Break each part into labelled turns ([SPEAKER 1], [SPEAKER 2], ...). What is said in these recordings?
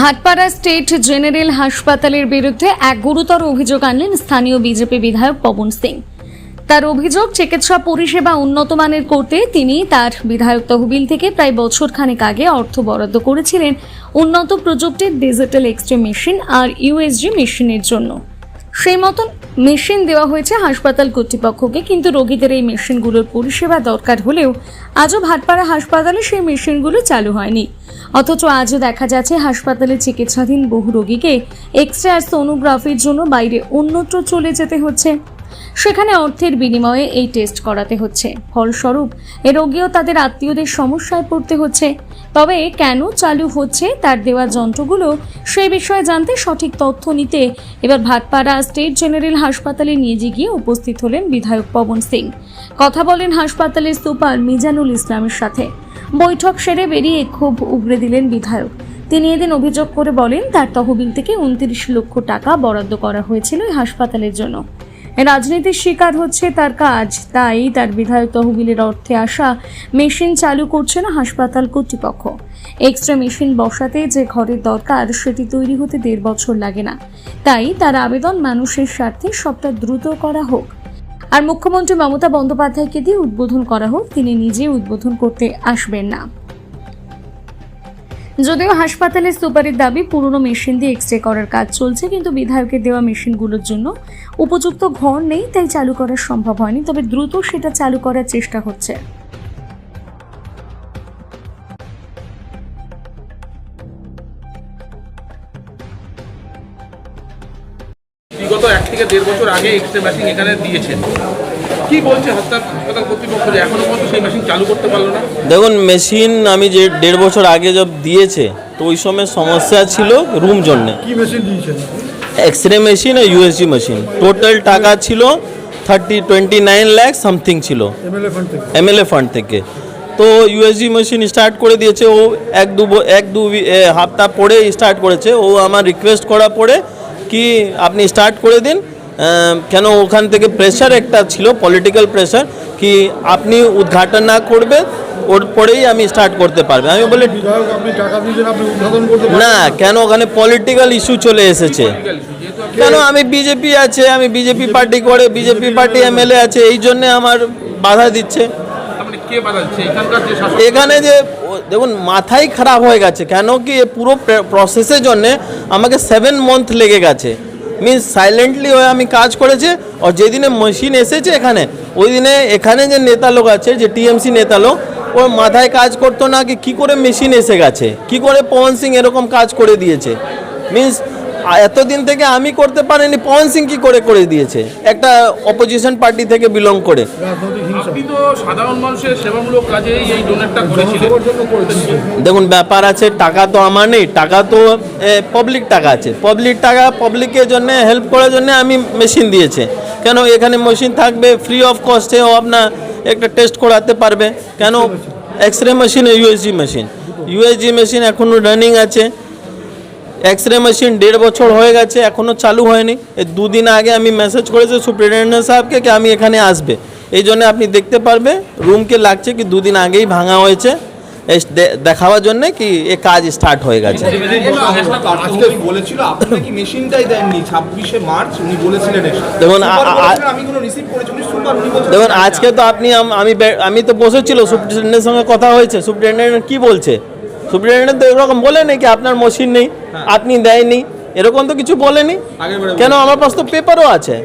[SPEAKER 1] Bhatpara state general হাসপাতালের বিরুদ্ধে এক গুরুতর অভিযোগ আনলেন স্থানীয় বিজেপি বিধায়ক পবন সিং। তার অভিযোগ, চিকিৎসা পরিষেবা উন্নত মানের করতে তিনি তার বিধায়ক তহবিল থেকে প্রায় বছরখানেক আগে অর্থ বরাদ্দ করেছিলেন উন্নত প্রযুক্তির ডিজিটাল এক্সরে মেশিন আর ইউএসজি মেশিনের জন্য। সেই মতন মেশিন দেওয়া হয়েছে হাসপাতাল কর্তৃপক্ষকে, কিন্তু রোগীদের এই মেশিনগুলোর পরিষেবা দরকার হলেও আজও ভাটপাড়া হাসপাতালে সেই মেশিনগুলো চালু হয়নি। অথচ আজও দেখা যাচ্ছে হাসপাতালে চিকিৎসাধীন বহু রোগীকে এক্স রে আর সোনোগ্রাফির জন্য বাইরে অন্যত্র চলে যেতে হচ্ছে। সেখানে অর্থের বিনিময়ে এই টেস্ট করাতে হচ্ছে। ফলস্বরূপ, এ রোগীও তাদের আত্মীয়দের সমস্যায় পড়তে হচ্ছে। তবে কেন চালু হচ্ছে তার দেওয়া যন্ত্রগুলো সেই বিষয়ে জানতে সঠিক তথ্য নিতে এবার ভাটপাড়া স্টেট জেনারেল হাসপাতালে নিয়ে গিয়ে উপস্থিত হলেন বিধায়ক পবন সিং। কথা বলেন হাসপাতালের সুপার মিজানুল ইসলামের সাথে। বৈঠক সেরে বেরিয়ে ক্ষোভ উগরে দিলেন বিধায়ক। তিনি এদিন অভিযোগ করে বলেন, তার তহবিল থেকে উনত্রিশ লক্ষ টাকা বরাদ্দ করা হয়েছিল হাসপাতালের জন্য। রাজনীতির শিকার হচ্ছে তার কাজ। তাই তার বিধায়ক তহবিলের অর্থে আসা মেশিন চালু করছে না হাসপাতাল কর্তৃপক্ষ। এক্সট্রা মেশিন বসাতে যে ঘরের দরকার, সেটি তৈরি হতে দেড় বছর লাগে না। তাই তার আবেদন মানুষের স্বার্থে সবটা দ্রুত করা হোক। আর মুখ্যমন্ত্রী মমতা বন্দ্যোপাধ্যায়কে দিয়ে উদ্বোধন করা হোক, তিনি নিজে উদ্বোধন করতে আসবেন না। যদিও হাসপাতালের সুপারের দাবি পুরনো মেশিন দিয়ে এক্স রে করার কাজ চলছে, কিন্তু বিধায়কের দেওয়া মেশিনগুলোর জন্য উপযুক্ত ঘর নেই, তাই চালু করা সম্ভব হয়নি, তবে দ্রুত সেটা চালু করার চেষ্টা হচ্ছে।
[SPEAKER 2] বিগত এক থেকে দেড় বছর আগে এক্সরে মেশিন এখানে দিয়েছেন। কি বলছে হাসপাতাল কর্তৃপক্ষ? যে এখনও পর্যন্ত সেই মেশিন চালু করতে পারল না?
[SPEAKER 3] দেখুন মেশিন আমি যে দেড় বছর আগে যব দিয়েছে তো ওই সময় সমস্যা ছিল রুম জন্যে।
[SPEAKER 4] কি মেশিন দিয়েছেন?
[SPEAKER 3] এক্স রে মেশিন আর ইউএসজি মেশিন টোটাল টাকা ছিল thirty twenty nine lakh something ছিল
[SPEAKER 4] এমএলএ ফান্ড থেকে।
[SPEAKER 3] ফান্ড থেকে। তো ইউএসজি মেশিন স্টার্ট করে দিয়েছে ও এক দু ব- এক দু হপ্তাহ পরে স্টার্ট করেছে। ও আমার রিকোয়েস্ট করা পরে কি আপনি স্টার্ট করে দিন? কেন ওখান থেকে প্রেশার একটা ছিল পলিটিক্যাল প্রেশার কি আপনি উদ্ঘাটন না করবে ওর পরেই আমি স্টার্ট করতে পারবে। আমি বলি
[SPEAKER 4] বিধায়ক আপনি টাকা দিয়েছেন আপনি উদ্বোধন করতে পারেন
[SPEAKER 3] না কেন ওখানে পলিটিক্যাল ইস্যু চলে এসেছে? কেন আমি বিজেপি আছে আমি বিজেপি পার্টি করে বিজেপি পার্টি এমএলএ আছে এই জন্যে আমার বাধা দিচ্ছে।
[SPEAKER 2] তার কে বাধা দিচ্ছে? এখানকার যে শাসক
[SPEAKER 3] এখানে যে দেখুন মাথাই খারাপ হয়ে গেছে। কেন কি এ পুরো প্রসেসের জন্য আমাকে সেভেন মান্থ লেগে গেছে। মিনস সাইলেন্টলি হয়ে আমি কাজ করেছে আর যেদিনে মেশিন এসেছে এখানে ওই দিনে এখানে যে নেতা লোক আছে, যে টিএমসি নেতা লোক ওর মাথায় কাজ করতো না কি, কী করে মেশিন এসে গেছে, কি করে পবন সিং এরকম কাজ করে দিয়েছে। মিনস এতদিন থেকে আমি করতে পারিনি পবন সিং কি করে করে দিয়েছে? একটা অপোজিশন পার্টি থেকে বিলং করে।
[SPEAKER 4] রাজনৈতিক হিংসা।
[SPEAKER 2] আপনি তো সাধারণ মানুষের সেবামূলক কাজে এই ডোনেটটা করেছিলেন।
[SPEAKER 4] জনসেবার জন্য করেছেন
[SPEAKER 3] দেখুন ব্যাপার আছে টাকা তো আমার নেই টাকা তো পাবলিক টাকা আছে। পাবলিক টাকা পাবলিকের জন্য হেল্প করার জন্য আমি মেশিন দিয়েছে। কেন? এখানে মেশিন থাকবে ফ্রি অফ কস্টে ও আপনার একটা টেস্ট করাতে পারবে। কেন? X ray machine USG machine USG machine এখনও রানিং আছে। এক্স রে মেশিন দেড় বছর হয়ে গেছে এখনও চালু হয়নি। দুদিন আগে আমি মেসেজ করেছি সুপ্রিনটেন্ডেন্ট সাহেবকে কি আমি এখানে আসবে। এই জন্য আপনি দেখতে পারবে রুমকে লাগছে কি দুদিন আগেই ভাঙা হয়েছে। দেখাবার জন্য কি এ কাজ স্টার্ট হয়ে গেছে। দেখুন, দেখুন আজকে তো আপনি আমি আমি তো বসেছিল সুপ্রিনটেন্ডেন্টের সঙ্গে কথা হয়েছে। সুপ্রিনটেন্ডেন্ট কি বলছে? সুপ্রিনটেন্ডেন্ট তো এরকম বলেনি কি আপনার মেশিন নেই আপনি দেয়নি এরকম তো কিছু বলেনি? কেন আমার পাশ তো পেপারও আছে।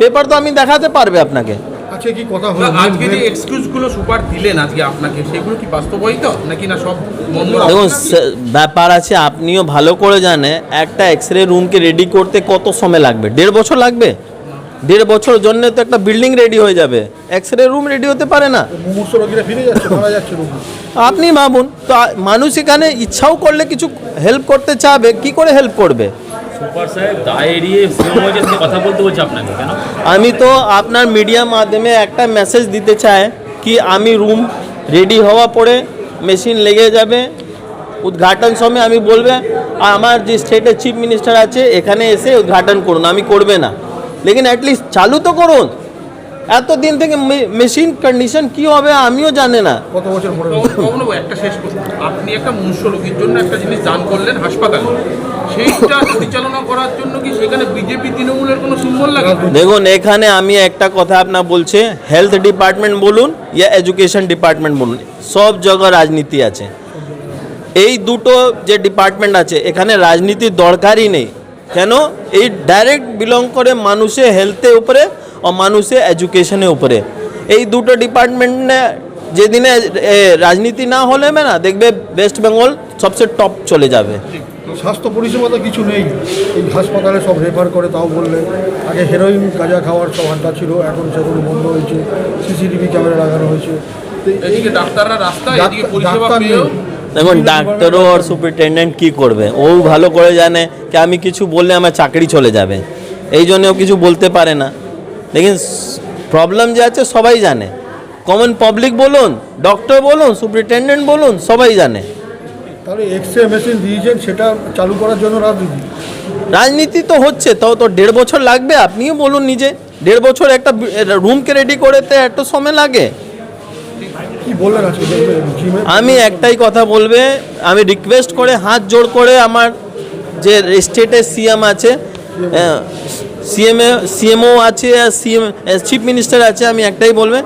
[SPEAKER 3] পেপার তো আমি দেখাতে পারবে আপনাকে।
[SPEAKER 4] আজকে কি কথা হলো?
[SPEAKER 2] আজকে যে এক্সকিউজ সুপার দিলেন আজকে আপনাকে সেগুলো কি বাস্তবায়িত? নাকি না সব
[SPEAKER 3] দেখুন ব্যাপার আছে আপনিও ভালো করে জানে একটা এক্স রে রুমকে রেডি করতে কত সময় লাগবে? দেড় বছর লাগবে? দেড় বছর জন্য তো একটা বিল্ডিং রেডি হয়ে যাবে। এক্স রে রুম রেডি হতে পারে না।
[SPEAKER 4] মুমূর্ষ রোগীরা ফিরে যাচ্ছে মারা যাচ্ছে রোগী
[SPEAKER 3] আপনি ভাবুন তো মানুষ এখানে ইচ্ছাও করলে কিছু হেল্প করতে চাবে কি করে হেল্প করবে? আমি তো আপনার মিডিয়া মাধ্যমে একটা মেসেজ দিতে চাই কি আমি রুম রেডি হওয়া পরে মেশিন লেগে যাবে। উদ্ঘাটন সময় আমি বলবে আর আমার যে স্টেটের চিফ মিনিস্টার আছে এখানে এসে উদ্ঘাটন করুন আমি করবে না। লেকিন অ্যাটলিস্ট চালু তো করুন। এত দিন থেকে মেশিন কন্ডিশন কি হবে আমিও জানি না।
[SPEAKER 4] কত বছর পরে
[SPEAKER 2] একটা শেষ আপনি একটা মনুষ্য জন্য একটা জিনিস দান করলেন হাসপাতালে। সেইটা পরিচালনা করার জন্য কি সেখানে বিজেপি তৃণমূলের কোনো সিম্বল লাগে?
[SPEAKER 3] দেখুন এখানে আমি একটা কথা আপনার বলছে হেলথ ডিপার্টমেন্ট বলুন ইয়া এডুকেশন ডিপার্টমেন্ট বলুন সব জায়গায় রাজনীতি আছে। এই দুটো যে ডিপার্টমেন্ট আছে এখানে রাজনীতির দরকারই নেই। কেন? এই ডাইরেক্ট বিলং করে মানুষের হেলথের উপরে ও মানুষের এডুকেশনের উপরে। এই দুটো ডিপার্টমেন্টে যেদিনে রাজনীতি না হলে না দেখবে ওয়েস্ট বেঙ্গল সবচেয়ে টপ চলে যাবে।
[SPEAKER 4] স্বাস্থ্য পরিষেবা তো কিছু নেই। এই হাসপাতালে সব রেফার করে তাও বললে। আগে হেরোইন গাঁজা খাওয়ার সব আড্ডা ছিল এখন সেগুলো বন্ধ হয়েছে। সিসিটিভি ক্যামেরা লাগানো হয়েছে।
[SPEAKER 2] ডাক্তাররা রাস্তায়
[SPEAKER 4] ডাক্তার নেই।
[SPEAKER 3] দেখুন ডাক্তারও আর সুপারিনটেন্ডেন্ট কী করবে? ও ভালো করে জানে কি আমি কিছু বললে আমার চাকরি চলে যাবে। এই জন্য ও কিছু বলতে পারে না। দেখুন প্রবলেম যে আছে সবাই জানে। কমন পাবলিক বলুন ডক্টর বলুন সুপারিনটেন্ডেন্ট বলুন সবাই জানে।
[SPEAKER 4] তাহলে এক্স রে মেশিন দিয়েছেন সেটা চালু করার জন্য রাজনীতি।
[SPEAKER 3] রাজনীতি তো হচ্ছে তাও তো দেড় বছর লাগবে আপনিও বলুন নিজে। দেড় বছর একটা রুমকে রেডি করতে এত সময় লাগে
[SPEAKER 4] কি বললেন আজকে জিমে
[SPEAKER 3] আমি একটাই কথা বলবে, আমি রিকোয়েস্ট করে হাত জোড় করে আমার যে স্টেটের সিএম আছে সিএমএ সিএমও আছে সিএম চিফ মিনিস্টার আছে, আমি একটাই বলবে,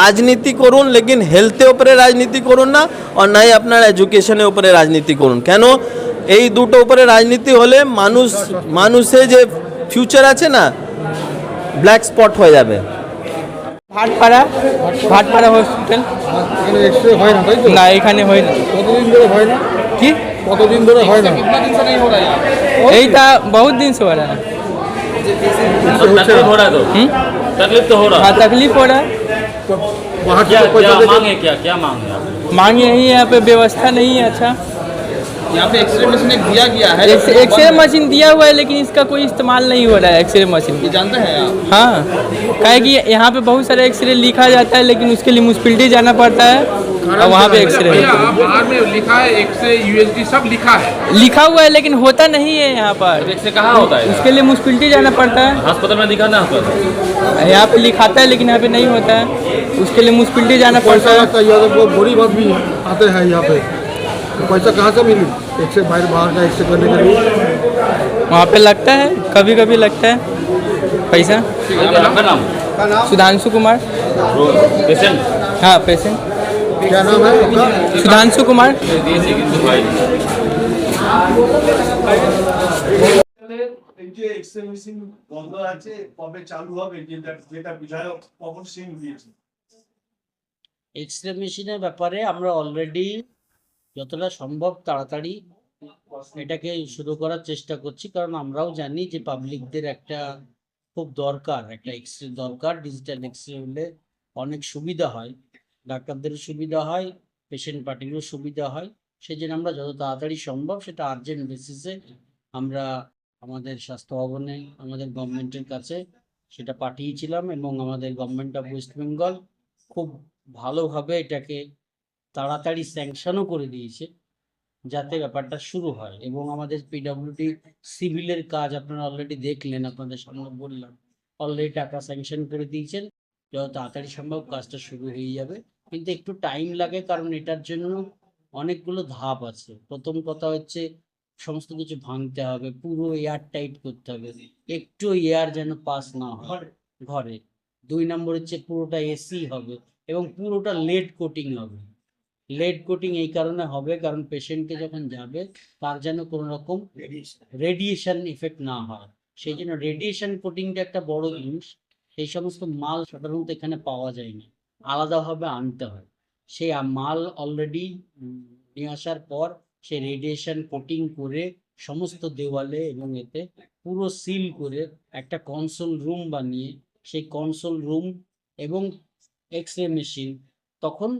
[SPEAKER 3] রাজনীতি করুন, লেকিন হেলথের উপরে রাজনীতি করুন না আর নাই আপনার এডুকেশনের উপরে রাজনীতি করুন। কেন? এই দুটো উপরে রাজনীতি হলে মানুষ মানুষের যে ফিউচার আছে না ব্ল্যাক স্পট হয়ে যাবে।
[SPEAKER 5] ভাটপাড়া ভাটপাড়া হসপিটাল
[SPEAKER 4] এখানে এক্স রে হয় না তাই তো
[SPEAKER 5] না এখানে হয় না
[SPEAKER 4] কতদিন ধরে হয় না
[SPEAKER 5] কি
[SPEAKER 4] কতদিন ধরে হয় না
[SPEAKER 5] এইটা बहुत दिन से हो रहा है
[SPEAKER 6] तकलीफ हो रहा है तो
[SPEAKER 5] हम्म?
[SPEAKER 6] तकलीफ तो हो रहा
[SPEAKER 5] हाँ
[SPEAKER 6] है
[SPEAKER 5] तकलीफ हो रहा है
[SPEAKER 4] তো বাহার
[SPEAKER 6] क्या
[SPEAKER 4] থেকে পয়সা
[SPEAKER 6] क्या
[SPEAKER 4] দেখে
[SPEAKER 6] मांगे क्या क्या मांगे आप
[SPEAKER 5] मांग यही है यहाँ पे व्यवस्था नहीं है अच्छा
[SPEAKER 2] यहाँ पे एक्सरे मशीन एक दिया गया है
[SPEAKER 5] एक्सरे मशीन दिया हुआ है लेकिन इसका कोई इस्तेमाल नहीं हो रहा है एक्सरे मशीन
[SPEAKER 2] ये जानते हैं आप?
[SPEAKER 5] हाँ। काहे कि यहाँ पे बहुत सारे एक्सरे लिखा जाता है लेकिन उसके लिए म्यूनसिपलिटी जाना पड़ता है और वहाँ पे एक्सरे
[SPEAKER 2] बाहर में लिखा है एक्सरे यूएसडी सब लिखा है।
[SPEAKER 5] लिखा हुआ है लेकिन होता नहीं है यहाँ पर।
[SPEAKER 6] से कहाँ होता है?
[SPEAKER 5] उसके लिए म्यूनसिपलिटी जाना पड़ता है।
[SPEAKER 6] अस्पताल में दिखाना
[SPEAKER 5] यहाँ पे लिखाता है लेकिन यहाँ पे नहीं होता है। उसके लिए म्यूनसिपलिटी जाना पड़ता है।
[SPEAKER 4] लगता है यहाँ तो गरीब आदमी आते हैं यहाँ पे। तो पैसा कहाँ से मिली? एक से बाहर बाहर का एक से करने का
[SPEAKER 5] वहाँ पे लगता है कभी कभी लगता है पैसा? सुधांशु कुमार।
[SPEAKER 6] पेशेंट?
[SPEAKER 5] हाँ पेशेंट।
[SPEAKER 4] क्या नाम है
[SPEAKER 5] सुधांशु कुमार।
[SPEAKER 7] एक्सरे এক্সট্রিমিশন বন্ধ আছে
[SPEAKER 8] যতটা সম্ভব তাড়াতাড়ি এটাকে শুরু করার চেষ্টা করছি, কারণ আমরাও জানি যে পাবলিকদের একটা খুব দরকার, একটা এক্স রে দরকার ডিজিটাল এক্স রে হলে অনেক সুবিধা হয়। ডাক্তারদেরও সুবিধা হয় পেশেন্ট পার্টিরও সুবিধা হয়। সেই জন্য আমরা যত তাড়াতাড়ি সম্ভব সেটা আর্জেন্ট বেসিসে আমরা আমাদের স্বাস্থ্য ভবনে, আমাদের গভর্নমেন্টের কাছে সেটা পাঠিয়েছিলাম এবং আমাদের গভর্নমেন্ট অফ ওয়েস্ট বেঙ্গল খুব ভালোভাবে এটাকে তাড়াতাড়ি স্যাংশনও করে দিয়েছে যাতে ব্যাপারটা শুরু হয়। এবং আমাদের পিডব্লিউডি সিভিলের কাজ আপনারা অলরেডি দেখলেন আপনাদের সামনে বললাম। অলরেডি টাকা স্যাংশন করে দিয়েছেন যত তাড়াতাড়ি সম্ভব কাজটা শুরু হয়ে যাবে। কিন্তু একটু টাইম লাগে কারণ এটার জন্য অনেকগুলো ধাপ আছে। প্রথম কথা হচ্ছে সমস্ত কিছু ভাঙতে হবে পুরো এয়ার টাইট করতে হবে। একটু এয়ার যেন পাস না হয়। ঘরে। দুই নম্বর হচ্ছে পুরোটা এসি হবে এবং পুরোটা লেড কোটিং হবে। লেড কোটিং এই কারণে হবে কারণ পেশেন্টকে যখন যাবে তার যেন কোনো রকম রেডিয়েশন ইফেক্ট না হয়। সেই জন্য রেডিয়েশন কোটিংটা একটা বড় জিনিস সেই সমস্ত মাল সাধারণত এখানে পাওয়া যায় না। আলাদাভাবে আনতে হয়। সেই মাল অলরেডি নিয়ে আসার পর সে রেডিয়েশন কোটিং করে সমস্ত দেওয়ালে এবং এতে পুরো সিল করে একটা কনসোল রুম বানিয়ে সেই কনসোল রুম এবং এক্স রে মেশিন তখন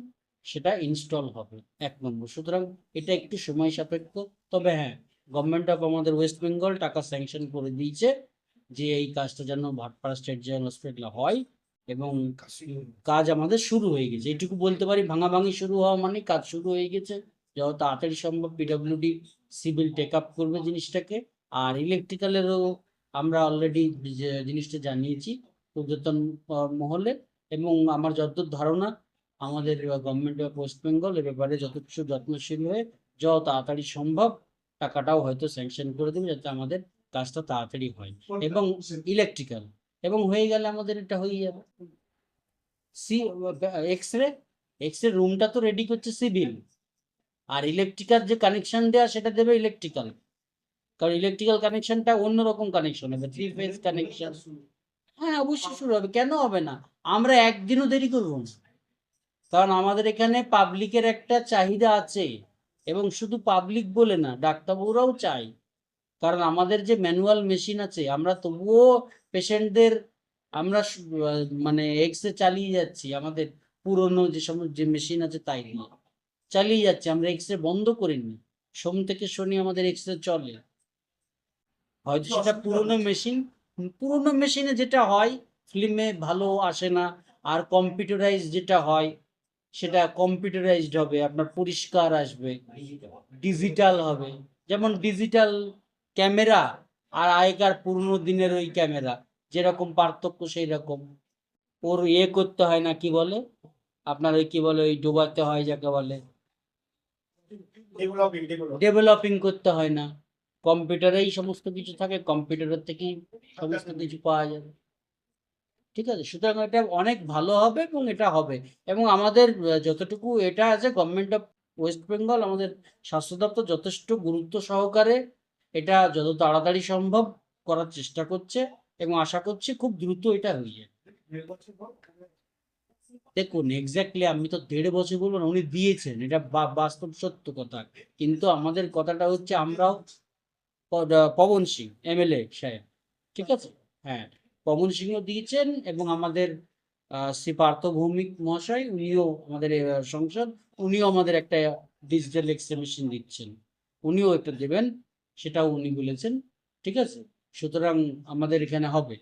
[SPEAKER 8] সেটা ইনস্টল হবে। এক নম্বর। সুতরাং এটা একটু সময় সাপেক্ষ। তবে হ্যাঁ গভর্নমেন্ট অফ আমাদের ওয়েস্ট বেঙ্গল টাকা স্যাংশন করে দিয়েছে যে এই কাজটা যেন ভাটপাড়া স্টেট জেনারেল হসপিটালে হয় এবং কাজ আমাদের শুরু হয়ে গেছে। এইটুকু বলতে পারি ভাঙাভাঙি শুরু হওয়া মানে কাজ শুরু হয়ে গেছে। যত তাড়াতাড়ি সম্ভব পিডব্লিউডি সিভিল টেক আপ করবে জিনিসটাকে। আর ইলেকট্রিক্যালেরও আমরা অলরেডি জিনিসটা জানিয়েছি আহ, মহলে এবং আমার যতদূর ধারণা আমাদের গভর্নমেন্ট অফ ওয়েস্ট বেঙ্গল এ ব্যাপারে যথেষ্ট যত্নশীল হয়ে যত তাড়াতাড়ি সম্ভব টাকাটাও হয়তো স্যাংশন করে দেবে যাতে আমাদের কাজটা তাড়াতাড়ি হয়। এবং ইলেকট্রিক্যাল এবং হয়ে গেলে আমাদের এটা হয়ে যাবে C X ray X ray রুমটা তো রেডি করছে সিভিল আর ইলেকট্রিক্যাল যে কানেকশন দেওয়া সেটা দেবে ইলেকট্রিক্যাল কারণ ইলেকট্রিক্যাল কানেকশনটা অন্যরকম কানেকশন হবে থ্রি ফেজ কানেকশন হ্যাঁ অবশ্যই শুরু হবে। কেন হবে না? আমরা একদিনও দেরি করব না। কারণ আমাদের এখানে পাবলিকের একটা চাহিদা আছে এবং শুধু পাবলিক বলে না ডাক্তারবাবুরাও চাই কারণ আমাদের যে ম্যানুয়াল মেশিন আছে আমরা তবুও পেশেন্টদের আমরা মানে এক্স রে চালিয়ে যাচ্ছি আমাদের পুরনো যে সমস্ত যে মেশিন আছে তাই নিয়ে। চালিয়ে যাচ্ছি আমরা এক্স রে বন্ধ করিনি। সোম থেকে শনি আমাদের এক্স রে চলে। হয়তো সেটা পুরনো মেশিন পুরনো মেশিনে যেটা হয় ফিল্মে ভালো আসে না আর কম্পিউটারাইজ যেটা হয় সেটা কম্পিউটারাইজড হবে আপনার পরিষ্কার আসবে ডিজিটাল হবে। যেমন ডিজিটাল ক্যামেরা আর আগেকার পুরনো দিনের ওই ক্যামেরা যেরকম পার্থক্য সেই রকম ওর ইয়ে করতে হয় না কি বলে? আপনার ওই কি বলে ওই ডোবাতে হয় যাকে বলে? ডেভেলপিং করতে হয় না। কম্পিউটারেই সমস্ত কিছু থাকে কম্পিউটারের থেকেই সমস্ত কিছু পাওয়া যাবে। ঠিক আছে? সুতরাং এটা অনেক ভালো হবে এবং এটা হবে। এবং আমাদের যতটুকু এটা আছে গভর্নমেন্ট অফ ওয়েস্ট বেঙ্গল আমাদের স্বাস্থ্য দপ্তর যথেষ্ট গুরুত্ব সহকারে এটা যত তাড়াতাড়ি সম্ভব করার চেষ্টা করছে এবং আশা করছি খুব দ্রুত এটা হয়ে যাবে। দেখুন এক্স্যাক্টলি আমি তো দেড় বছর বলব না, উনি দিয়েছেন। এটা বাস্তব সত্য কথা। কিন্তু আমাদের কথাটা হচ্ছে আমরাও পবন সিং এমএলএ সাহেব। ঠিক আছে? হ্যাঁ। পবন সিংও দিয়েছেন এবং আমাদের শ্রী পার্থ ভৌমিক মহাশয়, উনিও আমাদের সংসদ, উনিও আমাদের একটা ডিজিটাল এক্সরে মেশিন দিচ্ছেন। উনিও একটা দেবেন, সেটাও উনি বলেছেন, ঠিক আছে? সুতরাং আমাদের এখানে হবে।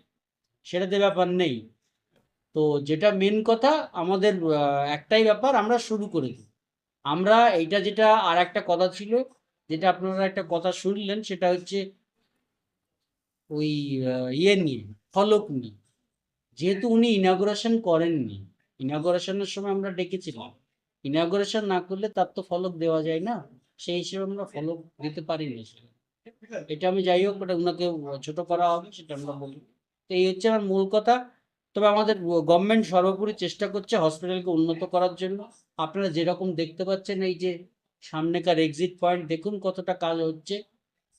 [SPEAKER 8] সেটাতে ব্যাপার নেই। তো যেটা মেন কথা, আমাদের একটাই ব্যাপার, আমরা শুরু করে দিই। আমরা এইটা যেটা আর একটা কথা ছিল, যেটা আপনারা একটা কথা শুনলেন, সেটা হচ্ছে ওই ইয়ে নিয়ে। ফলক নিয়ে যেহেতু উনি ইনাগুরেশন করেননি ইনাগুরেশনের সময় আমরা ডেকেছিলাম। ইনাগুরেশন না করলে তার তো ফলক দেওয়া যায় না, সেই হিসেবে আমরা ফলক দিতে পারিনি। এটা আমি যাই হোক ওটা ওনাকে ছোট করা হবে, সেটা আমরা বলি। তো এই হচ্ছে আমার মূল কথা। তবে আমাদের গভর্নমেন্ট সর্বোপরি চেষ্টা করছে হসপিটালকে উন্নত করার জন্য। আপনারা যেরকম দেখতে পাচ্ছেন, এই যে সামনেকার এক্সিট পয়েন্ট দেখুন কতটা কাজ হচ্ছে।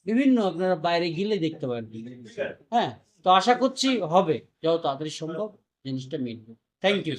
[SPEAKER 8] বিভিন্ন আপনারা বাইরে গেলে দেখতে পারবেন হ্যাঁ তো আশা করছি হবে। যত তাড়াতাড়ি সম্ভব জিনিসটা মিটবে। Thank you